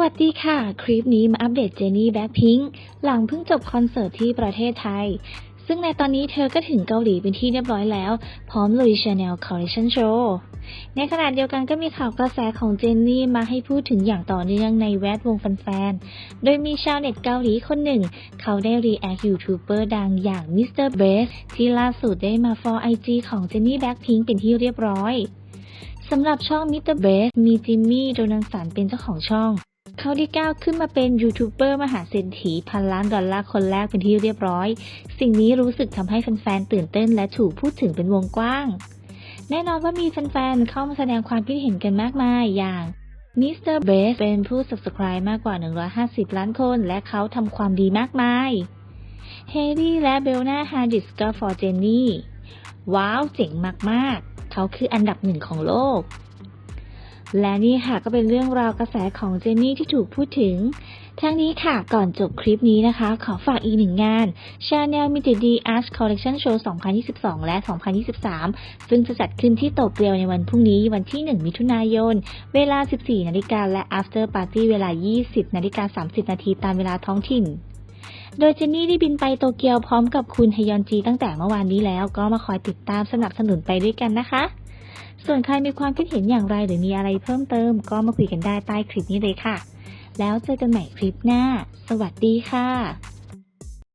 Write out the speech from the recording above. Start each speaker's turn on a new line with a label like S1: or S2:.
S1: วัสดีค่ะ คลิปนี้มาอัปเดตเจนี่แบ็คพิงค์หลังเพิ่งจบคอนเสิร์ตที่ประเทศไทย ซึ่งในตอนนี้เธอก็ถึงเกาหลีเป็นที่เรียบร้อยแล้ว พร้อมลุยชาแนลคอลเลคชันโชว์ในขณะเดียวกันก็มีข่าวกระแสของเจนนี่มาให้พูดถึงอย่างต่อเนื่องในแวดวงแฟนๆ โดยมีชาวเน็ตเกาหลีคนหนึ่ง เขาได้รีแอคยูทูบเบอร์ดังอย่างมิสเตอร์เบสที่ล่าสุดได้มาฟอลไอจีของเจนนี่แบ็คพิงค์เป็นที่เรียบร้อยสำหรับช่องมิสเตอร์เบสมีจิมมี่โดนัลสันเป็นเจ้าของช่อง เขาได้ก้าวขึ้นมาเป็นยูทูบเบอร์มหาเศรษฐีพันล้านดอลลาร์คนแรกเป็นที่เรียบร้อย สิ่งนี้รู้สึกทำให้แฟนๆตื่นเต้นและถูกพูดถึงเป็นวงกว้าง แน่นอนว่ามีแฟนๆเข้ามาแสดงความคิดเห็นกันมากมายอย่างมิสเตอร์เบสเป็นผู้ subscribe มากกว่า 150 ล้านคน และเขาทำความดีมากมายเฮรี่และเบลนาฮาดิสก็ for เจนนี่ ว้าว เจ๋งมาก ๆ เขาคืออันดับหนึ่งของโลก และนี่ค่ะก็เป็นเรื่องราวกระแสของเจนนี่ที่ถูกพูดถึง ทั้งนี้ค่ะก่อนจบคลิปนี้นะคะ ขอฝากอีกหนึ่งงาน Chanel m i t d Art Collection Show 2022 และ 2023 ซึ่งจะจัดขึ้นที่โตเกียวในวันพรุ่งนี้วันที่ 1 มิถุนายน เวลา 14 นาฬิกาและ After Party เวลา 20 นาฬิกา 30 นาทีตามเวลาท้องถิ่นโดยเจนนี่ได้บินไปโตเกียวพร้อมกับคุณฮยอนจีตั้งแต่เมื่อวานนี้แล้วก็มาคอยติดตามสนับสนุนไปด้วยกันนะคะ ส่วนใครมีความคิดเห็นอย่างไรหรือมีอะไรเพิ่มเติม ก็มาคุยกันได้ใต้คลิปนี้เลยค่ะ แล้วเจอกันใหม่คลิปหน้า สวัสดีค่ะ